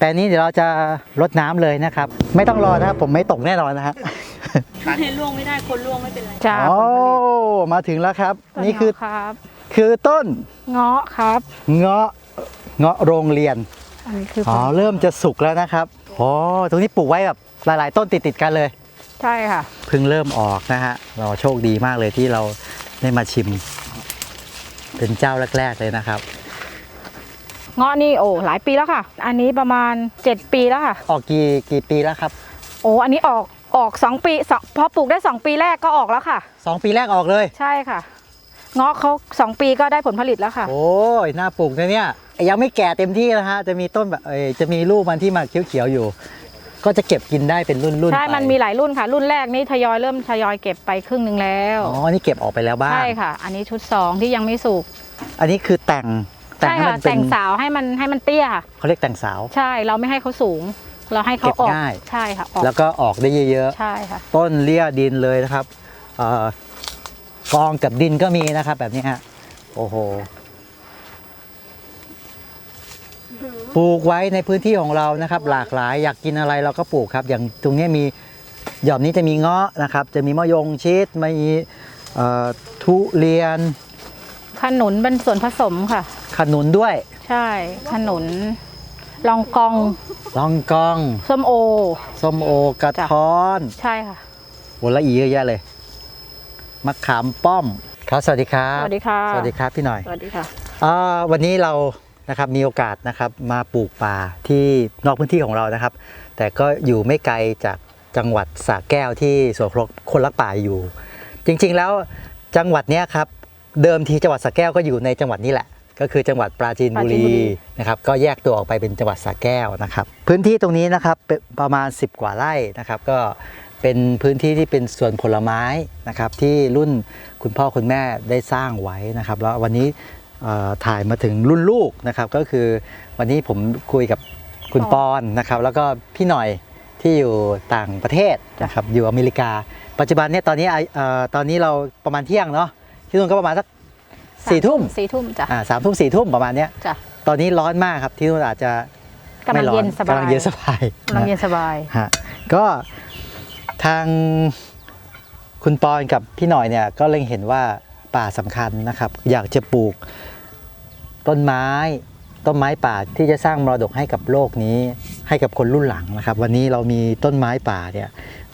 แปลงนี้เดี๋ยวเราจะรดน้ำเลยนะครับ ไม่ต้องรอนะครับผมไม่ตกแน่นอนนะฮะให้ล่วงไม่ได้คนล่วงไม่เป็นไรจ้าโอ้มาถึงแล้วครับต้นี่คือเงาะครับ คือต้นเงาะครับ เงาะเงาะโรงเรียนอันนี้คืออ๋ออเริ่มจะสุกแล้วนะครับโอ้ตรงนี้ปลูกไว้แบบหลาย ๆ ต้นติดๆกันเลย ใช่ค่ะเพิ่งเริ่มออกนะฮะเราโชคดีมากเลยที่เราได้มาชิม เป็นเจ้าแรก ๆ เลยนะครับ เงาะนี่โอ้หลายปีแล้วค่ะ อันนี้ประมาณ 7 ปีแล้วค่ะ ออกกี่กี่ปีแล้วครับโอ้อันนี้ออกออก 2 ปีสองพอปลูกได้ 2 ปีแรกก็ออกแล้วค่ะ สองปีแรกออกเลย ใช่ค่ะ เงาะเขา2 ปีก็ได้ผลผลิตแล้วค่ะ โอ้ยน่าปลูกนะเนี่ยยังไม่แก่เต็มที่นะฮะจะมีต้นแบบเอยจะมีลูกมันที่มาเขียวๆอยู่ ก็จะเก็บกินได้เป็นรุ่นๆใช่ไปมันมีหลายรุ่นค่ะ รุ่นแรกนี่ทยอยเริ่มทยอยเก็บไปครึ่งหนึ่งแล้ว อ๋อนี่เก็บออกไปแล้วบ้าง ใช่ค่ะ อันนี้ชุด 2 ที่ยังไม่สุก อันนี้คือแต่ง แต่งใช่ให้ค่ะมันเป็แต่นงสาวให้มันให้มันเตี้ยค่ะเขาเรียกแต่งสาว ใช่เราไม่ให้เขาสูง เราให้เขาเก็บออกง่าย ใช่ค่ะออกแล้วก็ออกได้เยอะใช่ค่ะ ๆ ต้นเลี่ยดินเลยนะครับเอ่อกองกับดินก็มีนะครับ แบบนี้ฮะโอ้โหปลูกไว้ในพื้นที่ของเรานะครับ หลากหลายอยากกินอะไรเราก็ปลูกครับ อย่างตรงนี้มีหย่อมนี้จะมีเงาะนะครับ จะมีมะยงชิดมีเอ่อทุเรียน ขนุนเป็นส่วนผสมค่ะ ขนุนด้วย ใช่ ขนุนลองกองลองกอง ส้มโอ ส้มโอกระท้อนใช่ค่ะโหละอีเยอะแยะเลย มะขามป้อม ครับสวัสดีครับ สวัสดีค่ะสวัสดีครับพี่หน่อยสวัสดีค่ะอ่าวันนี้เรานะครับมีโอกาสนะครับมาปลูกป่าที่นอกพื้นที่ของเรานะครับ แต่ก็อยู่ไม่ไกลจากจังหวัดสระแก้วที่สวนเคารพคนรักป่าอยู่ จริงๆแล้วจังหวัดเนี้ยครับ เดิมทีจังหวัดสระแก้วก็อยู่ในจังหวัดนี้แหละ ก็คือจังหวัดปราจีนบุปราจีนรีบุรีนะครับก็แยกตัวออกไปเป็นจังหวัดสระแก้วนะครับ พื้นที่ตรงนี้นะครับเป็นประมาณ 10 กว่าไร่นะครับ ก็เป็นพื้นที่ที่เป็นสวนผลไม้นะครับที่รุ่นคุณพ่อคุณแม่ได้สร้างไว้นะครับ แล้ววันนี้เอ่อถ่ายมาถึงรุ่นลูกนะครับ ก็คือวันนี้ผมคุยกับคุณปอนนะครับ แล้วก็พี่หน่อยที่อยู่ต่างประเทศนะครับอยู่อเมริกา ปัจจุบันเนี่ยตอนนี้อะเอ่อตอนนี้เราประมาณเที่ยงเนาะ ที่นู่นก็ประมาณสักสี่ทุ่มสี่ทุ่มจ้ะอ่าสามทุ่มสี่ทุ่มประมาณเนี้ยจ้ะตอนนี้ร้อนมากครับที่นู่นอาจจะกำลังไม่ร้อเย็นสบายกำลังเย็นสบายกำลังเย็นสบายฮะก็ทางคุณปอนกับพี่หน่อยเนี่ยก็เล็งเห็นว่าป่าสำคัญนะครับ อยากจะปลูกต้นไม้ต้นไม้ป่าที่จะสร้างมรดกให้กับโลกนี้ ให้กับคนรุ่นหลังนะครับ วันนี้เรามีต้นไม้ป่าเนี่ย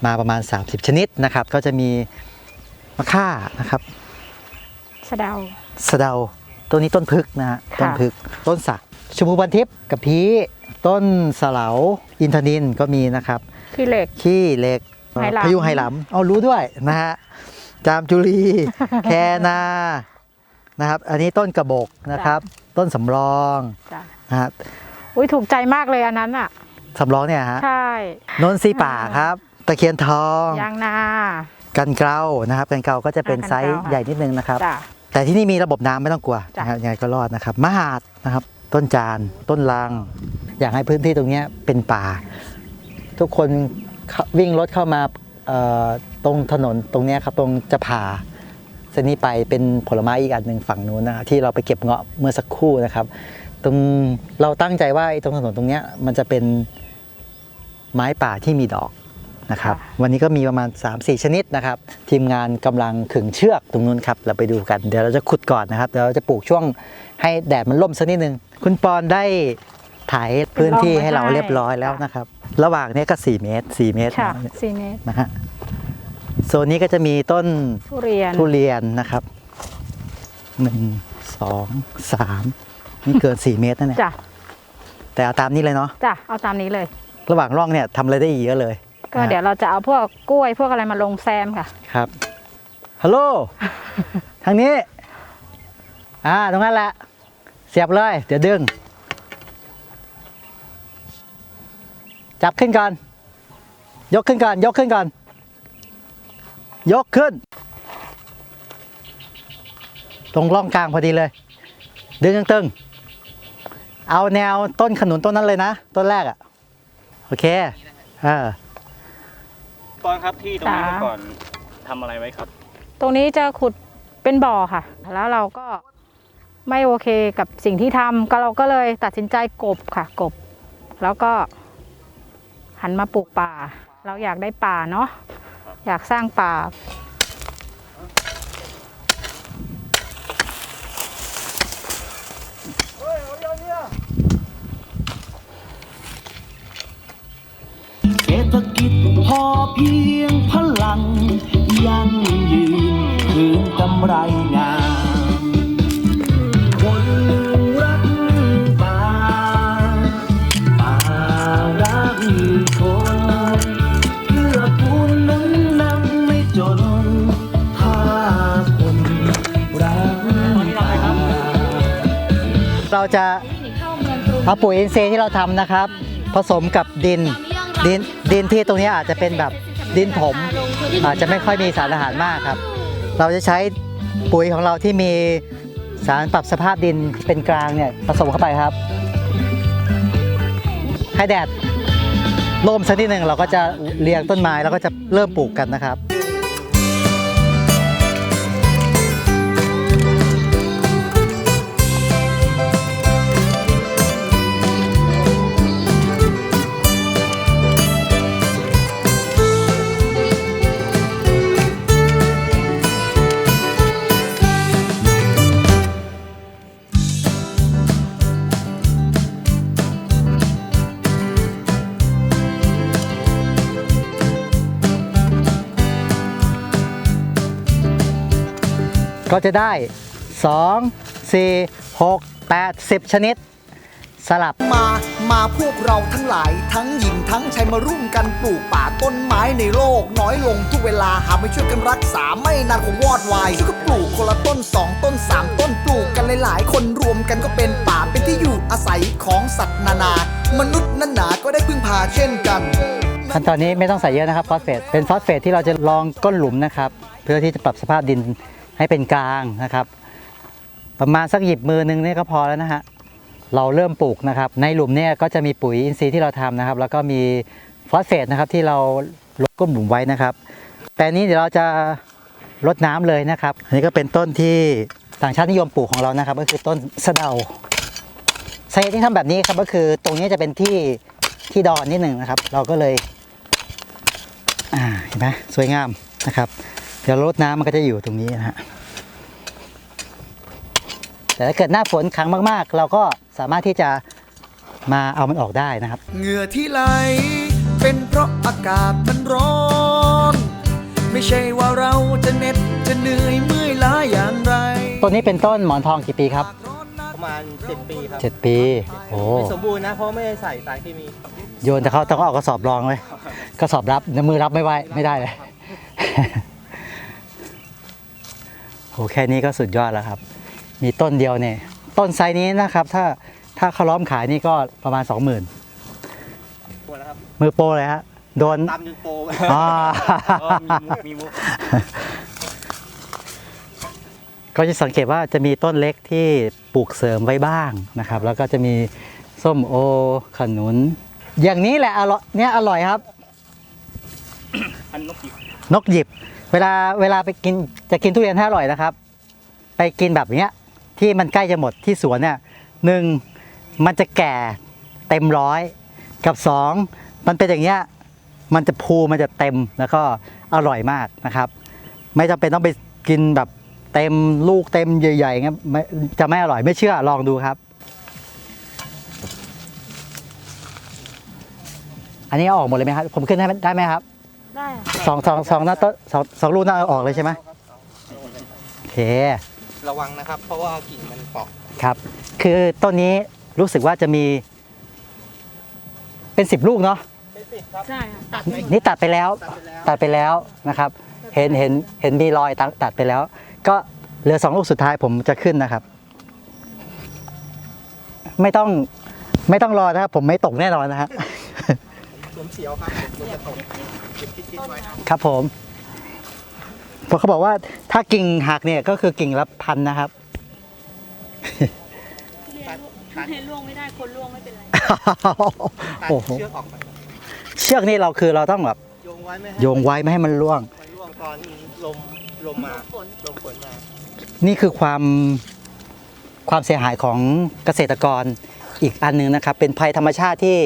มาประมาณ 30 ชนิดนะครับ ก็จะมีมะค่านะครับ สะเดาสะเดาต้นนี้ต้นพึกนะฮะค่ะต้นพึกต้นสักชมพูบันทิพย์กับพีต้นสะเหลาอินทนินก็มีนะครับพี่เหล็กขี้เหล็กไหหลำพยุงไหหลำเอารู้ด้วยนะฮะจามจุลีแคนานะครับ อันนี้ต้นกระบอกนะครับ ต้นสำรองจ้ะนะฮะอุ้ยถูกใจมากเลยอันนั้นอะสำรองเนี่ยฮะใช่นนทรีป่าครับ ตะเคียนทองยางนา กันเกลานะครับ กันเกลาก็จะเป็นอ่ากันไซเกลาส์ค่ะใหญ่นิดนึงนะครับจ้ะ แต่ที่นี่มีระบบน้ำไม่ต้องกลัวจ้ะนะครับยังไงก็รอดนะครับมหาดนะครับ ต้นจานต้นลังอยากให้พื้นที่ตรงเนี้ยเป็นป่า ทุกคนเข้าวิ่งรถเข้ามาเอ่อตรงถนนตรงเนี้ยครับตรงจะผ่าเส้นนี้ไปเป็นผลไม้อีกอันหนึ่งฝั่งนู้นนะครับที่เราไปเก็บเงาะเมื่อสักครู่นะครับ ตรงเราตั้งใจว่าไอ้ตรงถนนตรงเนี้ยมันจะเป็นไม้ป่าที่มีดอก นะครับวันนี้ก็มีประมาณ 3-4 ชนิดนะครับทีมงานกำลังขึงเชือกตรงนู้นครับเราไปดูกันเดี๋ยวเราจะขุดก่อนนะครับเดี๋ยวเราจะปลูกช่วงให้แดดมันล่มสักนิดนึงคุณปอนได้ถ่ายพื้นที่ให้เราเรียบร้อยแล้วนะครับ ระหว่างเนี้ยก็ 4 เมตร 4 เมตรค่ะสี่เมตรนะฮะโซนนี้ก็จะมีต้นทุเรียนทุเรียนนะครับหนึ่งสองสามนี่เกิน 4 เมตรนะเนี่ยจ้ะแต่เอาตามนี้เลยเนาะจ้ะเอาตามนี้เลย ระหว่างร่องเนี่ยทำอะไรได้อีกเยอะเลย ก็เดี๋ยวเราจะเอาพวกกล้วยพวกอะไรมาลงแซมค่ะ ครับฮัลโหลทางนี้ อ่าตรงนั้นแหละ เสียบเลย เดี๋ยวดึง จับขึ้นก่อน ยกขึ้นก่อน ยกขึ้นก่อน ยกขึ้น ตรงร่องกลางพอดีเลย ดึงตึงๆเอาแนวต้นขนุนต้นนั้นเลยนะ ต้นแรกอะ่ะ โอเคอ่า ปอนครับที่ตรงนี้จ้าเมื่อก่อนทำอะไรไว้ครับ ตรงนี้จะขุดเป็นบ่อค่ะ แล้วเราก็ไม่โอเคกับสิ่งที่ทำก็เราก็เลยตัดสินใจกบค่ะ กบ แล้วก็หันมาปลูกป่า เราอยากได้ป่าเนาะอยากสร้างป่า เศรษฐกิจพอ เพียงพลัง ยั่งยืนคืนกำไรงามคนรักป่าป่ารักคนเพื่อคุณนั้นนำไม่จน ถ้าคนรักป่าเราจะเอาปุ๋ยอินทรีย์ที่เราทำนะครับ ผสมกับดิน ดินดินที่ตรงนี้อาจจะเป็นแบบดินถมอาจจะไม่ค่อยมีสารอาหารมากครับ เราจะใช้ปุ๋ยของเราที่มีสารปรับสภาพดินเป็นกลางเนี่ยผสมเข้าไปครับ ให้แดดร่มสักนิดหนึ่งเราก็จะเรียงต้นไม้แล้วก็จะเริ่มปลูกกันนะครับ ก็จะได้ 2 4 6 8 10 ชนิด สลับ มา มาพวกเราทั้งหลายทั้งหญิงทั้งชายมาร่วมกันปลูกป่าต้นไม้ในโลก น้อยลงทุกเวลาหากไม่ช่วยกันรักษาไม่นานคงวอดวายช่วยกันปลูกคนละต้นสองต้นสามต้นปลูกกันหลายๆ คนรวมกันก็เป็นป่าเป็นที่อยู่อาศัยของสัตว์นานา มนุษย์นั้นหนาก็ได้พึ่งพาเช่นกัน ขั้นตอนนี้ไม่ต้องใส่เยอะนะครับฟอสเฟตเป็นฟอสเฟตที่เราจะลองก้นหลุมนะครับ เพื่อที่จะปรับสภาพดิน ให้เป็นกลางนะครับ ประมาณสักหยิบมือหนึงเนี่ยก็พอแล้วนะฮะเราเริ่มปลูกนะครับ ในหลุมเนี่ยก็จะมีปุ๋ยอินทรีย์ที่เราทำนะครับ แล้วก็มีฟอสเฟตนะครับที่เราลดก้นหลุมไว้นะครับ แต่นี้เดี๋ยวเราจะลดน้ำเลยนะครับ อันนี้ก็เป็นต้นที่ต่างชาตินิยมปลูกของเรานะครับ ก็คือต้นสะเดาสาเหตุที่ทำแบบนี้ครับก็คือตรงนี้จะเป็นที่ที่ดอนนิดหนึ่งนะครับ เราก็เลยอ่าเห็นไหมสวยงามนะครับ เดี๋ยวรดน้ำมันก็จะอยู่ตรงนี้นะฮะแต่ถ้าเกิดหน้าฝนขังมากๆ เราก็สามารถที่จะมาเอามันออกได้นะครับ เหงื่อที่ไหล เป็นเพราะอากาศมันร้อน ไม่ใช่ว่าเราจะเหน็ดจะเหนื่อยเมื่อยล้าอย่างไรต้นนี้เป็นต้นหมอนทองกี่ปีครับ ประมาณ10ปีครับเจ็ดปี โอ้ไม่สมบูรณ์นะ เพราะไม่ได้ใส่สารเคมี โยนแต่เขาต้องเอากระสอบรองไว้กระสอบรับในมือรับไม่ไหวไม่ได้เลย โหแค่นี้ก็สุดยอดแล้วครับ มีต้นเดียวเนี่ยต้นไซส์นี้นะครับ ถ้าถ้าเขาล้อมขายนี่ก็ประมาณ 20,000ปวดแล้วครับมือโปรเลยฮะ โดนตามจนโตไปอ่า เออมีมุกมีมุกก็จะสังเกตว่าจะมีต้นเล็กที่ปลูกเสริมไว้บ้างนะครับ แล้วก็จะมีส้มโอ ขนุน อย่างนี้แหละอร่อยเนี่ยอร่อยครับ อันนกจิบนกหยิบ เวลาเวลาไปกินจะกินทุเรียนให้อร่อยนะครับ ไปกินแบบเนี้ยที่มันใกล้จะหมดที่สวนเนี่ยหนึ่งมันจะแก่เต็มร้อยกับสองมันเป็นอย่างเงี้ยมันจะภูมันจะเต็มแล้วก็อร่อยมากนะครับ ไม่จำเป็นต้องไปกินแบบเต็มลูกเต็มใหญ่ๆเงี้ยจะไม่อร่อยไม่เชื่อลองดูครับ อันนี้ออกหมดเลยไหมครับ ผมขึ้นให้ได้ไหมครับ ได้สองสองสองหน้าต้นสองสองลูกหน้าเอาออกเลยใช่ไหมโอเค ระวังนะครับ เพราะว่ากิ่งมันเปาะครับ คือต้นนี้รู้สึกว่าจะมี เป็นสิบลูกเนาะใช่ค่ะตัดนี่ตัดไปแล้วตัดไปแล้วนะครับ เห็นเห็นเห็นมีรอยตัดตัดไปแล้ว ก็เหลือสองลูกสุดท้ายผมจะขึ้นนะครับ ไม่ต้องไม่ต้องรอนะครับ ผมไม่ตกแน่นอนนะฮะ สวมเสียวครับมันจะตกเก็บคิดๆไว้ครับครับผมเพราะเขาบอกว่าถ้ากิ่งหักเนี่ยก็คือกิ่งละพันนะครับ เรียนล่วงไม่ได้คนล่วงไม่เป็นไร ตัดโอ้โหเชือกออกไปเชือกนี่เราคือเราต้องแบบโยงไว้ไม่ให้โยงไว้ไม่ให้มันร่วง มันร่วงตอนลมลมมาลมฝนมานี่คือความความเสียหายของเกษตรกร อีกอันหนึงนะครับ เป็นภัยธรรมชาติที่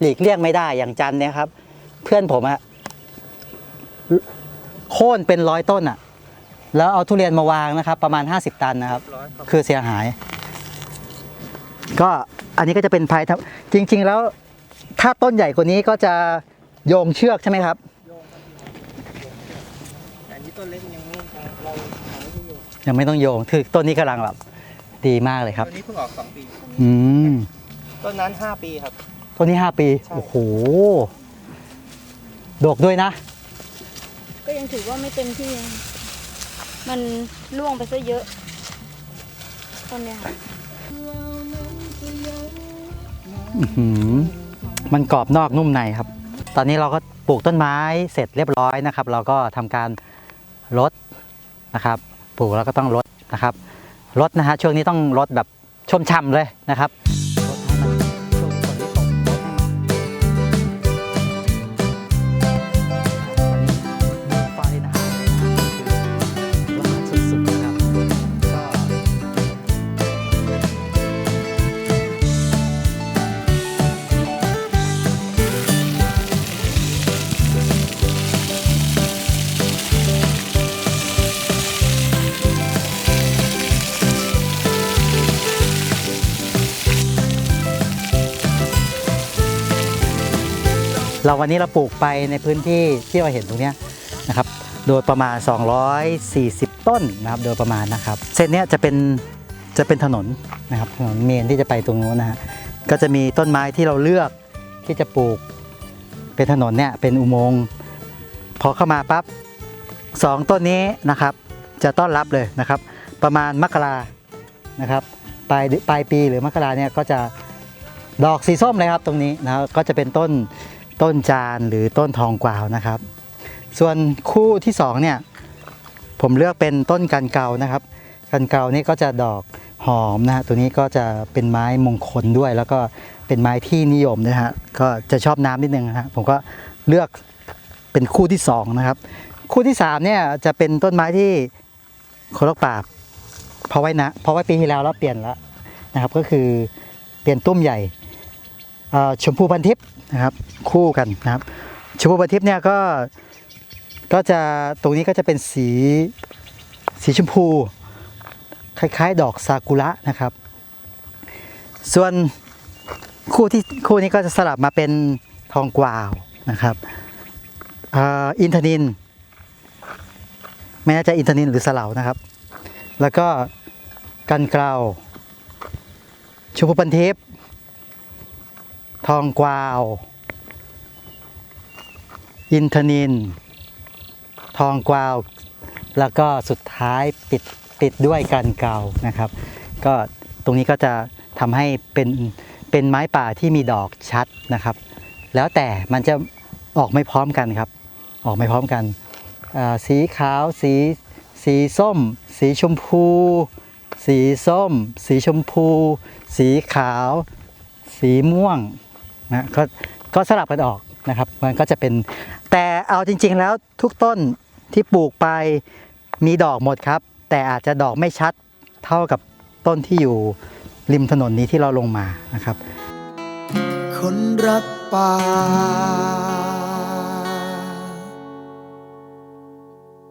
หลีกเลี่ยงไม่ได้อย่างจันเนี่ยครับ เพื่อนผมอะโค่นเป็นร้อยต้นอะแล้วเอาทุเรียนมาวางนะครับ ประมาณ 50 ตันนะครับ คือเสียหาย ก็อันนี้ก็จะเป็นภัยธรรมจริง ๆ แล้วถ้าต้นใหญ่กว่านี้ก็จะโยงเชือกใช่ไหมครับแต่อันนี้ต้นเล็กยังไม่เราหาไม่อยู่ยังไม่ต้องโยงคือต้นนี้กำลังแบบดีมากเลยครับ ต้นนี้เพิ่งออกสองปี อืม ต้นนั้นห้าปีครับ ต้นนี้ห้าปี ใช่ โอ้โห ดกด้วยนะ ก็ยังถือว่าไม่เต็มที่ มันล่วงไปซะเยอะต้นเนี้ยค่ะอื้อหือมันกรอบนอกนุ่มในครับ ตอนนี้เราก็ปลูกต้นไม้เสร็จเรียบร้อยนะครับ เราก็ทำการลดนะครับ ปลูกแล้วก็ต้องลดนะครับลดนะฮะช่วงนี้ต้องลดแบบชุ่มช่ำเลยนะครับ เราวันนี้เราปลูกไปในพื้นที่ที่เราเห็นตรงนี้นะครับ โดยประมาณ 240 ต้นนะครับ โดยประมาณนะครับ เส้นนี้จะเป็นจะเป็นถนนนะครับถนนเมนที่จะไปตรงนู้นนะฮะก็จะมีต้นไม้ที่เราเลือกที่จะปลูกเป็นถนนเนี่ยเป็นอุโมงค์พอเข้ามาปั๊บสองต้นนี้นะครับ จะต้อนรับเลยนะครับ ประมาณมกรานะครับปลายปลายปีหรือมกราเนี่ยก็จะดอกสีส้มเลยครับตรงนี้นะครับก็จะเป็นต้น ต้นจานหรือต้นทองกวาวนะครับ ส่วนคู่ที่สองเนี่ยผมเลือกเป็นต้นกันเกานะครับ กันเกานี่ก็จะดอกหอมนะฮะตัวนี้ก็จะเป็นไม้มงคลด้วย แล้วก็เป็นไม้ที่นิยมนะฮะก็จะชอบน้ำนิดนึงนะฮะผมก็เลือกเป็นคู่ที่สองนะครับ คู่ที่สามเนี่ยจะเป็นต้นไม้ที่คนรักป่าเพราะไว้นะเพราะไว้ปีที่แล้วแล้วเปลี่ยนแล้วนะครับ ก็คือเปลี่ยนตุ้มใหญ่ ชมพูพันทิพย์นะครับคู่กันนะครับ ชมพูพันทิพย์เนี่ยก็ก็จะตรงนี้ก็จะเป็นสีสีชมพู คล้าย ๆ ดอกซากุระนะครับ ส่วนคู่ที่คู่นี้ก็จะสลับมาเป็นทองกวาวนะครับอ,อินทนินไม่น่ใจะอินทนินหรือสลาวนะครับ แล้วก็กันเกลาชมพูพันทิพย์ ทองกวาว อินทนิน ทองกวาว แล้วก็สุดท้ายปิดปิดด้วยกันเกานะครับ ก็ตรงนี้ก็จะทำให้เป็นเป็นไม้ป่าที่มีดอกชัดนะครับ แล้วแต่มันจะออกไม่พร้อมกันครับ ออกไม่พร้อมกัน สีขาวสีสีส้ม สีชมพู สีส้ม สีชมพู สีขาว สีม่วง นะก็ก็สลับกันออกนะครับมันก็จะเป็นแต่เอาจริง ๆ แล้วทุกต้นที่ปลูกไปมีดอกหมดครับ แต่อาจจะดอกไม่ชัดเท่ากับต้นที่อยู่ริมถนนนี้ที่เราลงมานะครับ คนรักป่า